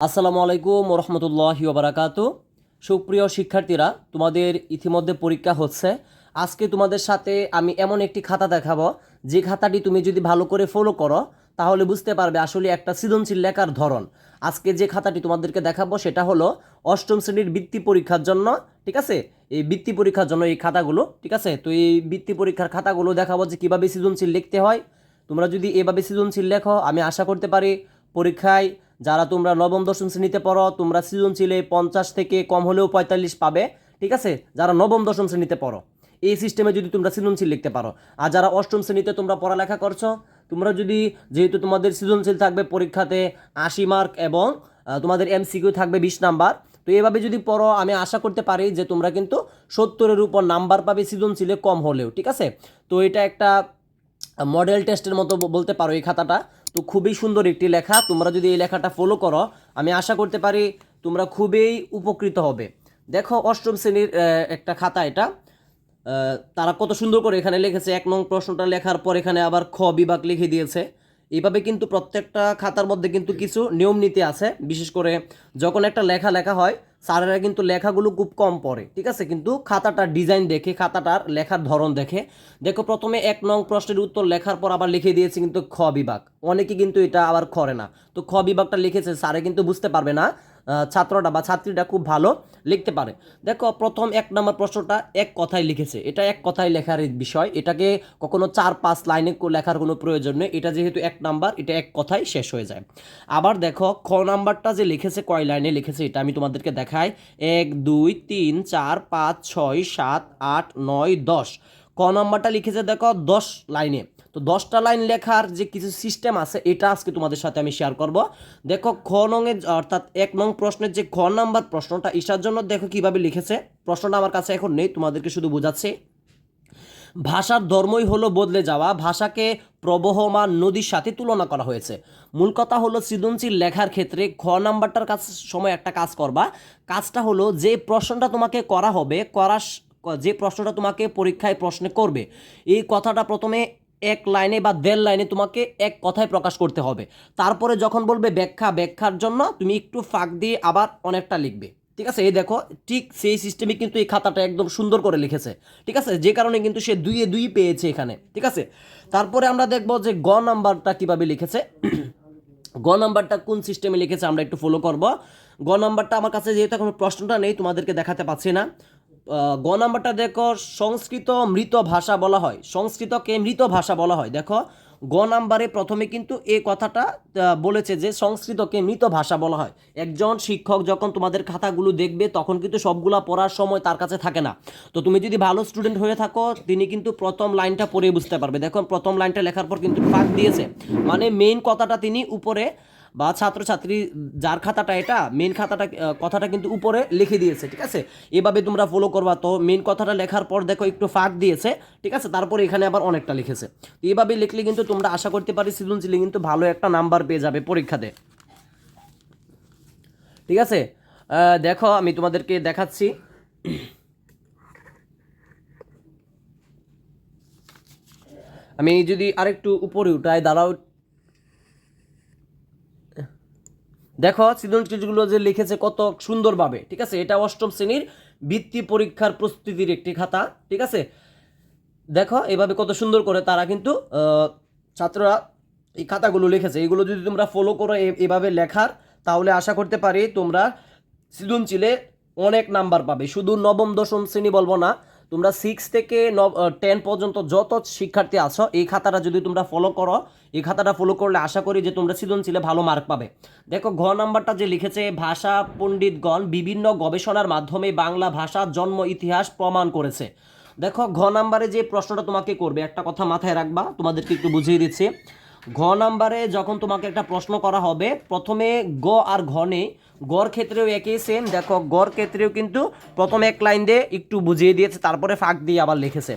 আসসালামু আলাইকুম রহমতুল্লাহি ওবরাকাতু। সুপ্রিয় শিক্ষার্থীরা, তোমাদের ইতিমধ্যে পরীক্ষা হচ্ছে। আজকে তোমাদের সাথে আমি এমন একটি খাতা দেখাবো। যে খাতাটি তুমি যদি ভালো করে ফলো করো, তাহলে বুঝতে পারবে আসলে একটা সৃজনশীল লেখার ধরন। আজকে যে খাতাটি তোমাদেরকে দেখাবো, সেটা হলো অষ্টম শ্রেণির বৃত্তি পরীক্ষার জন্য, ঠিক আছে? এই বৃত্তি পরীক্ষার জন্য এই খাতাগুলো, ঠিক আছে? তো এই বৃত্তি পরীক্ষার খাতাগুলো দেখাবো যে কীভাবে সৃজনশীল লিখতে হয়। তোমরা যদি এভাবে সৃজনশীল লেখো, আমি আশা করতে পারি পরীক্ষায় যারা তোমরা নবম, দশম শ্রেণীতে পড়ো, তোমরা সৃজনশীলে পঞ্চাশ থেকে কম হলেও পঁয়তাল্লিশ পাবে, ঠিক আছে? যারা নবম, দশম শ্রেণীতে পড়ো, এই সিস্টেমে যদি তোমরা সৃজনশীল লিখতে পারো। আর যারা অষ্টম শ্রেণীতে তোমরা পড়ালেখা করছ, তোমরা যদি যেহেতু তোমাদের সৃজনশীল থাকবে পরীক্ষাতে আশি মার্ক এবং তোমাদের এমসিকিউ থাকবে বিশ নাম্বার, তো এভাবে যদি পড়ো, আমি আশা করতে পারি যে তোমরা কিন্তু সত্তরের উপর নাম্বার পাবে সৃজনশীলে কম হলেও, ঠিক আছে? তো এটা একটা মডেল টেস্টের মতো বলতে পারো এই খাতাটা। তো খুবই সুন্দর একটি লেখা। তোমরা যদি এই লেখাটা ফলো করো, আমি আশা করতে পারি তোমরা খুবই উপকৃত হবে। দেখো, অষ্টম শ্রেণির একটা খাতা এটা। তারা কত সুন্দর করে এখানে লিখেছে। এক নং প্রশ্নটা লেখার পর এখানে আবার খ বিভাগ লিখে দিয়েছে। এইভাবে কিন্তু প্রত্যেকটা খাতার মধ্যে কিন্তু কিছু নিয়ম নীতি আছে। বিশেষ করে যখন একটা লেখা লেখা হয় স্যারেরা কিন্তু লেখাগুলো খুব কম পড়ে, ঠিক আছে? কিন্তু খাতাটার ডিজাইন দেখে, খাতাটার লেখার ধরন দেখে। দেখো, প্রথমে এক নং প্রশ্নের উত্তর লেখার পর আবার লিখে দিয়েছে কিন্তু খ বিভাগ। অনেকে কিন্তু এটা আবার করে না। তো খ বিভাগটা লিখেছে, স্যারে কিন্তু বুঝতে পারবে না। ছাত্রটা বা ছাত্রীটা খুব ভালো। লিখতে পারে। দেখো, প্রথম এক নম্বর প্রশ্নটা এক কথায় লিখেছে। এটা এক কথায় লেখার বিষয়। এটাকে কখনো চার, পাঁচ লাইনে লেখার কোনো প্রয়োজন নেই। এটা যেহেতু এক নাম্বার, এটা এক কথায় শেষ হয়ে যায়। আবার দেখো, খ নাম্বারটা যে লিখেছে, কয় লাইনে লিখেছে, এটা আমি তোমাদেরকে দেখাই। এক, দুই, তিন, চার, পাঁচ, ছয়, সাত, আট, নয়, দশ। ক নাম্বারটা লিখেছে দেখো দশ লাইনে। তো দশটা লাইন লেখার যে কিছু সিস্টেম আছে, এটা আজকে তোমাদের সাথে আমি শেয়ার করব। দেখো খ নংয়ে অর্থাৎ এক নং প্রশ্নের যে খ নাম্বার প্রশ্নটা ইসার জন্য দেখো কীভাবে লিখেছে। প্রশ্নটা আমার কাছে এখন নেই, তোমাদেরকে শুধু বোঝাচ্ছি। ভাষার ধর্মই হলো বদলে যাওয়া, ভাষাকে প্রবহমান নদীর সাথে তুলনা করা হয়েছে। মূল কথা হলো সৃজনশীল লেখার ক্ষেত্রে খ নাম্বারটার কাছ সময় একটা কাজ করবা। কাজটা হলো যে প্রশ্নটা তোমাকে করা হবে, করার স- যে প্রশ্নটা তোমাকে পরীক্ষায় প্রশ্নে করবে, এই কথাটা প্রথমে এক লাইনে বা দেড় লাইনে তোমাকে এক কথায় প্রকাশ করতে হবে। তারপরে যখন বলবে ব্যাখ্যা, ব্যাখ্যার জন্য তুমি একটু ফাঁক দিয়ে আবার অনেকটা লিখবে। ঠিক আছে? এই দেখো, ঠিক সেই সিস্টেমে কিন্তু এই খাতাটা একদম সুন্দর করে লিখেছে। ঠিক আছে? যে কারণে কিন্তু সে দুইয়ে দুই পেয়েছে এখানে। ঠিক আছে? তারপরে আমরা দেখব যে গ নাম্বারটা কীভাবে লিখেছে। গ নাম্বারটা কোন সিস্টেমে লিখেছে আমরা একটু ফলো করব। গ নাম্বারটা আমার কাছে যেহেতু এখন প্রশ্নটা নেই, তোমাদেরকে দেখাতে পাচ্ছি না। গ নাম্বারটা দেখো, সংস্কৃত মৃত ভাষা বলা হয়। সংস্কৃতকে মৃত ভাষা বলা হয়। দেখো, গ নাম্বারে প্রথমে কিন্তু এ কথাটা বলেছে যে সংস্কৃতকে মৃত ভাষা বলা হয়। একজন শিক্ষক যখন তোমাদের খাতাগুলো দেখবে, তখন কিন্তু সবগুলা পড়ার সময় তার কাছে থাকে না। তো তুমি যদি ভালো স্টুডেন্ট হয়ে থাকো, তিনি কিন্তু প্রথম লাইনটা পড়ে বুঝতে পারবে। দেখো, প্রথম লাইনটা লেখার পর কিন্তু ফাঁক দিয়েছে। মানে মেইন কথাটা তিনি উপরে বা ছাত্রছাত্রী যার খাতাটা এটা মেন খাতাটা কথাটা কিন্তু উপরে লিখে দিয়েছে, ঠিক আছে? এভাবে তোমরা ফলো করবা। তো মেন কথাটা লেখার পর দেখো একটু ফাঁক দিয়েছে, ঠিক আছে? তারপরে এখানে আবার অনেকটা লিখেছে। এভাবে লিখলে কিন্তু তোমরা আশা করতে পারি সৃজনশীলে কিন্তু ভালো একটা নাম্বার পেয়ে যাবে পরীক্ষাতে। ঠিক আছে? দেখো, আমি তোমাদেরকে দেখাচ্ছি। আমি যদি আরেকটু উপরে উঠাই, দাঁড়াও দেখো, সৃজনশীলগুলো যে লিখেছে কত সুন্দরভাবে, ঠিক আছে? এটা অষ্টম শ্রেণির বৃত্তি পরীক্ষার প্রস্তুতির একটি খাতা, ঠিক আছে? দেখো, এভাবে কত সুন্দর করে তারা কিন্তু ছাত্ররা এই খাতাগুলো লিখেছে। এগুলো যদি তোমরা ফলো করো এভাবে লেখার, তাহলে আশা করতে পারি তোমরা সৃজনশীলে অনেক নাম্বার পাবে। শুধু নবম, দশম শ্রেণি বলব না তোমরা সিক্স থেকে টেন পর্যন্ত যত শিক্ষার্থী আছো, এই খাতাটা যদি তোমরা ফলো করো, এই খাতাটা ফলো করলে আশা করি যে তোমরা সৃজনশীলে ভালো মার্ক পাবে। দেখো, ঘ নাম্বারটা যে লিখেছে, ভাষা পণ্ডিতগণ বিভিন্ন গবেষণার মাধ্যমে বাংলা ভাষার জন্ম, ইতিহাস প্রমাণ করেছে। দেখো, ঘ নাম্বারে যে প্রশ্নটা তোমাকে করবে, একটা কথা মাথায় রাখবা, তোমাদেরকে একটু বুঝিয়ে দিচ্ছি। ঘ নাম্বারে যখন তোমাকে একটা প্রশ্ন করা হবে, প্রথমে গ আর ঘ নেই গড় ক্ষেত্রেও একই সেম দেখো, গড় ক্ষেত্রেও কিন্তু প্রথমে এক লাইন দিয়ে একটু বুঝিয়ে দিয়েছে, তারপরে ফাঁক দিয়ে আবার লিখেছে।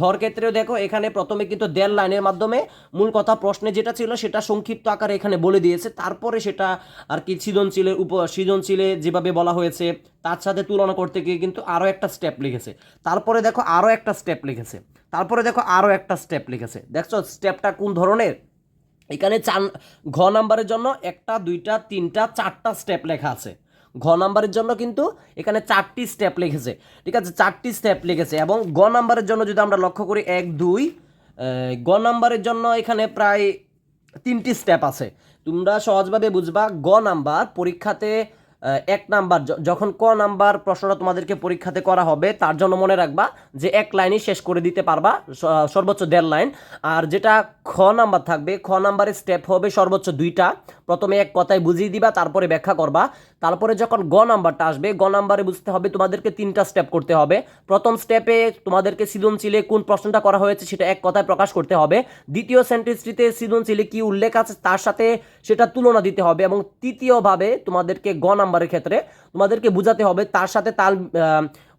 ঘর ক্ষেত্রেও দেখো, এখানে প্রথমে কিন্তু দেড় লাইনের মাধ্যমে মূল কথা প্রশ্নে যেটা ছিল, সেটা সংক্ষিপ্ত আকারে এখানে বলে দিয়েছে। তারপরে সেটা আর কি সৃজনশীলের উপ, সৃজনশীলে যেভাবে বলা হয়েছে, তার সাথে তুলনা করতে গিয়ে কিন্তু আরও একটা স্টেপ লিখেছে। তারপরে দেখো আরও একটা স্টেপ লিখেছে। তারপরে দেখো আরও একটা স্টেপ লিখেছে। দেখছ স্টেপটা কোন ধরনের? এখানে চার ঘ নাম্বারের জন্য একটা, দুইটা, তিনটা, চারটা স্টেপ লেখা আছে। ঘ নাম্বারের জন্য কিন্তু এখানে চারটি স্টেপ লিখেছে। ঠিক আছে, চারটি স্টেপ লিখেছে এবং গ নাম্বারের জন্য যদি আমরা লক্ষ্য করি, এক, দুই গ নাম্বারের জন্য এখানে প্রায় তিনটি স্টেপ আছে। তোমরা সহজভাবে বুঝবা গ নাম্বার পরীক্ষাতে এক নাম্বার যখন ক নাম্বার প্রশ্নটা তোমাদেরকে পরীক্ষাতে করা হবে, তার জন্য মনে রাখবা যে এক লাইনই শেষ করে দিতে পারবা সর্বোচ্চ দেড় লাইন। আর যেটা খ নাম্বার থাকবে, খ নাম্বারের স্টেপ হবে সর্বোচ্চ দুইটা। প্রথমে এক কথায় বুঝিয়ে দিবা, তারপরে ব্যাখ্যা করবা। তারপরে যখন গ নাম্বারটা আসবে, গ নাম্বারে বুঝতে হবে তোমাদেরকে তিনটা স্টেপ করতে হবে। প্রথম স্টেপে তোমাদেরকে সৃজনশীলে কোন প্রশ্নটা করা হয়েছে সেটা এক কথায় প্রকাশ করতে হবে। দ্বিতীয় সেন্টেন্সটিতে সৃজনশীলে কি উল্লেখ আছে তার সাথে সেটা তুলনা দিতে হবে এবং তৃতীয়ভাবে তোমাদেরকে গ নাম্বারের ক্ষেত্রে। তোমাদেরকে বোঝাতে হবে তার সাথে তাল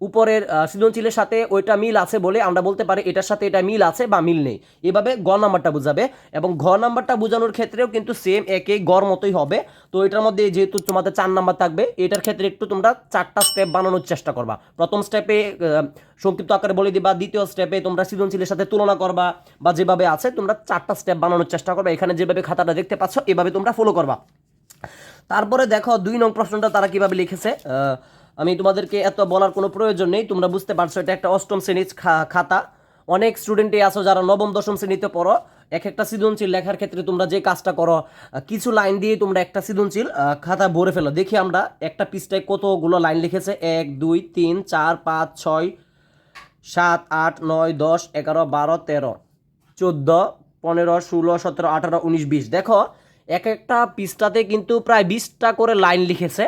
উপরের সৃজনশীলের সাথে ওইটা মিল আছে বলে আমরা বলতে পারি, এটার সাথে এটা মিল আছে বা মিল নেই। এভাবে গ নাম্বারটা বোঝাবে এবং ঘ নাম্বারটা বোঝানোর ক্ষেত্রেও কিন্তু সেম একই গড় মতোই হবে। তো এটার মধ্যে যেহেতু তোমাদের চার নাম্বার থাকবে, এটার ক্ষেত্রে একটু তোমরা চারটা স্টেপ বানানোর চেষ্টা করবা। প্রথম স্টেপে সংক্ষিপ্ত আকারে বলে দিবা, দ্বিতীয় স্টেপে তোমরা সৃজনশীলের সাথে তুলনা করবা বা যেভাবে আছে তোমরা চারটা স্টেপ বানানোর চেষ্টা করবা। এখানে যেভাবে খাতাটা দেখতে পাচ্ছ, এভাবে তোমরা ফলো করবা। তারপরে দেখো দুই নং প্রশ্নটা তারা কীভাবে লিখেছে? আমি তোমাদেরকে এত বলার কোনো প্রয়োজন নেই, তোমরা বুঝতে পারছ, এটা একটা অষ্টম শ্রেণির খাতা। অনেক স্টুডেন্টই আছো যারা নবম, দশম শ্রেণীতে পড়ো। এক একটা সৃজনশীল লেখার ক্ষেত্রে তোমরা যে কাজটা করো কিছু লাইন দিয়ে তোমরা একটা সৃজনশীল খাতা ভরে ফেলো। দেখি আমরা একটা পৃষ্ঠায় কতগুলো লাইন লিখেছে? এক, দুই, তিন, চার, পাঁচ, ছয়, সাত, আট, নয়, দশ, এগারো, বারো, তেরো, চোদ্দ, পনেরো, ষোলো, সতেরো, আঠারো, উনিশ, বিশ। দেখো এক একটা পৃষ্ঠাতে কিন্তু প্রায় বিশটা করে লাইন লিখেছে।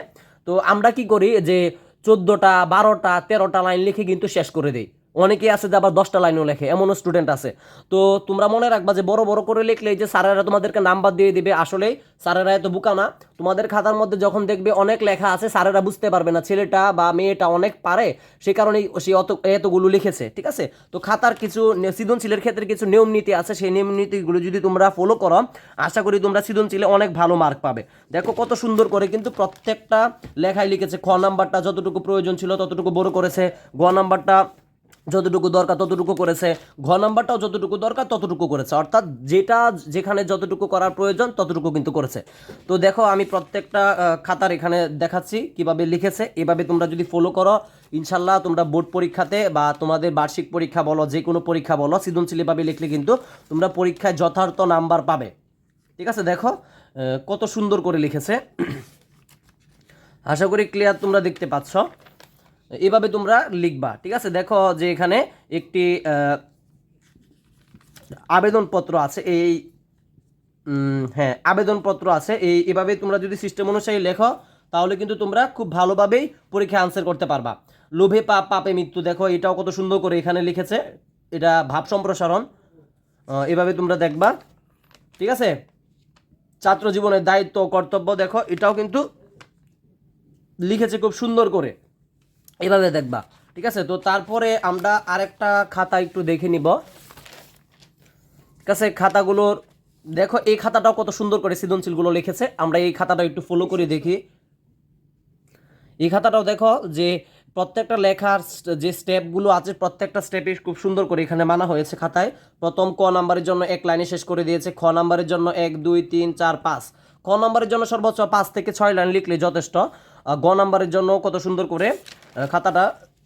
তো আমরা কি করি যে চোদ্দোটা, বারোটা, তেরোটা লাইন লিখে কিন্তু শেষ করে দিই। অনেকে আছে যে আবার দশটা লাইনও লেখে, এমনও স্টুডেন্ট আছে। তো তোমরা মনে রাখবা যে বড় বড় করে লিখলে যে স্যারেরা তোমাদেরকে নাম্বার দিয়ে দিবে, আসলেই স্যারেরা এত বুকা না। তোমাদের খাতার মধ্যে যখন দেখবে অনেক লেখা আছে, স্যারেরা বুঝতে পারবে না, ছেলেটা বা মেয়েটা অনেক পারে, সে কারণেই সে অত, এতগুলো লিখেছে, ঠিক আছে? তো খাতার কিছু সৃজনশীলের ক্ষেত্রে কিছু নিয়ম নীতি আছে, সেই নিয়ম নীতিগুলো যদি তোমরা ফলো করো, আশা করি তোমরা সৃজনশীলে অনেক ভালো মার্ক পাবে। দেখো কত সুন্দর করে কিন্তু প্রত্যেকটা লেখায় লিখেছে, খ নাম্বারটা যতটুকু প্রয়োজন ছিল ততটুকু বড় করেছে, গ নাম্বারটা যতটুকু দরকার ততটুকু করেছে ঘ নাম্বারটাও যতটুকু দরকার ততটুকু করেছে। অর্থাৎ যেটা যেখানে যতটুকু করার প্রয়োজন ততটুকু কিন্তু করেছে। তো দেখো, আমি প্রত্যেকটা খাতার এখানে দেখাচ্ছি কীভাবে লিখেছে। এভাবে তোমরা যদি ফলো করো, ইনশাল্লাহ তোমরা বোর্ড পরীক্ষাতে বা তোমাদের বার্ষিক পরীক্ষা বলো যে কোনো পরীক্ষা বলো, সৃজনশীলভাবে লিখলে কিন্তু তোমরা পরীক্ষায় যথার্থ নাম্বার পাবে। ঠিক আছে, দেখো কত সুন্দর করে লিখেছে। আশা করি ক্লিয়ার তোমরা দেখতে পাচ্ছ। এভাবে তোমরা লিখবা, ঠিক আছে? দেখো যে এখানে একটি আবেদনপত্র আছে, এই হ্যাঁ আবেদনপত্র আছে, এই, এভাবে তোমরা যদি সিস্টেম অনুযায়ী লেখো, তাহলে কিন্তু তোমরা খুব ভালোভাবেই পরীক্ষা আনসার করতে পারবা। লোভে পাপ পাপে মৃত্যু, দেখো এটাও কত সুন্দর করে এখানে লিখেছে, এটা ভাব সম্প্রসারণ এভাবে তোমরা দেখবা, ঠিক আছে? ছাত্র জীবনের দায়িত্ব কর্তব্য, দেখো এটাও কিন্তু লিখেছে খুব সুন্দর করে। এভাবে দেখবা, ঠিক আছে? তো তারপরে আমরা আরেকটা খাতা একটু দেখে নিব। ঠিক আছে খাতাগুলোর দেখো, এই খাতাটাও কত সুন্দর করে সৃজনশীলগুলো লিখেছে। আমরা এই খাতাটা একটু ফলো করে দেখি। এই খাতাটাও দেখো যে প্রত্যেকটা লেখার যে স্টেপগুলো আছে, প্রত্যেকটা স্টেপে খুব সুন্দর করে এখানে মানা হয়েছে খাতায়। প্রথম ক নাম্বারের জন্য এক লাইনে শেষ করে দিয়েছে, খ নাম্বারের জন্য এক, দুই, তিন, চার, পাঁচ। ক নাম্বারের জন্য সর্বোচ্চ পাঁচ থেকে ছয় লাইন লিখলে যথেষ্ট। গ নাম্বারের জন্য কত সুন্দর করে খাতাটা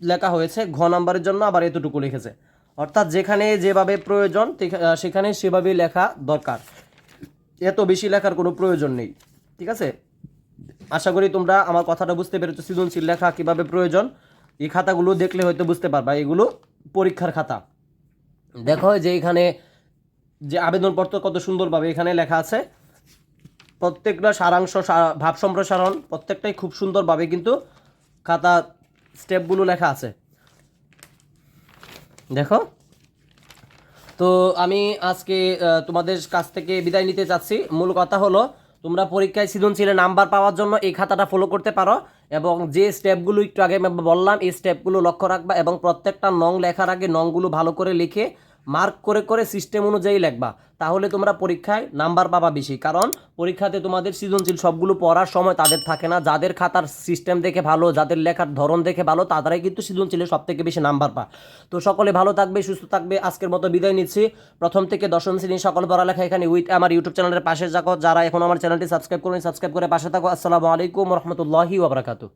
লেখা হয়েছে, ঘ নাম্বারের জন্য আবার এতটুকু লিখেছে। অর্থাৎ যেখানে যেভাবে প্রয়োজন সেখানে সেভাবেই লেখা দরকার। এত বেশি লেখার কোনো প্রয়োজন নেই, ঠিক আছে? আশা করি তোমরা আমার কথাটা বুঝতে পেরেছ, সৃজনশীল লেখা কীভাবে প্রয়োজন। এই খাতাগুলো দেখলে হয়তো বুঝতে পারবা, এগুলো পরীক্ষার খাতা। দেখো যে এখানে যে আবেদনপত্র কত সুন্দরভাবে এখানে লেখা আছে। প্রত্যেকটা সারাংশ ভাব সম্প্রসারণ, প্রত্যেকটাই খুব সুন্দরভাবে কিন্তু খাতা স্টেপগুলো লেখা আছে। দেখো। তো আমি আজকে তোমাদের কাছ থেকে বিদায় নিতে চাচ্ছি। মূল কথা হলো, তোমরা পরীক্ষায় সৃজনশীলে নাম্বার পাওয়ার জন্য এই খাতাটা ফলো করতে পারো এবং যে স্টেপগুলো একটু আগে বললাম, এই স্টেপগুলো লক্ষ্য রাখবা এবং প্রত্যেকটা নং লেখার আগে নংগুলো ভালো করে লিখে মার্ক করে করে সিস্টেম অনুযায়ী লেখবা। তাহলে তোমরা পরীক্ষায় নাম্বার পাবা বেশি। কারণ পরীক্ষাতে তোমাদের সৃজনশীল সবগুলো পড়ার সময় তাদের থাকে না। যাদের খাতার সিস্টেম দেখে ভালো, যাদের লেখার ধরন দেখে ভালো তাদেরাই কিন্তু সৃজনশীলে সব থেকে বেশি নাম্বার পা তো সকলে ভালো থাকবে, সুস্থ থাকবে। আজকের মতো বিদায় নিচ্ছি। প্রথম থেকে দশম শ্রেণির সকল পড়ালেখা এখানে উইথ আমার ইউটিউব চ্যানেলের পাশে যাকো যারা এখন আমার চ্যানেলটি সাবস্ক্রাইব করুন সাবস্ক্রাইব করে পাশে থাকো। আসসালামু আলাইকুম রহমতুল্লাহি ওবরাকাতু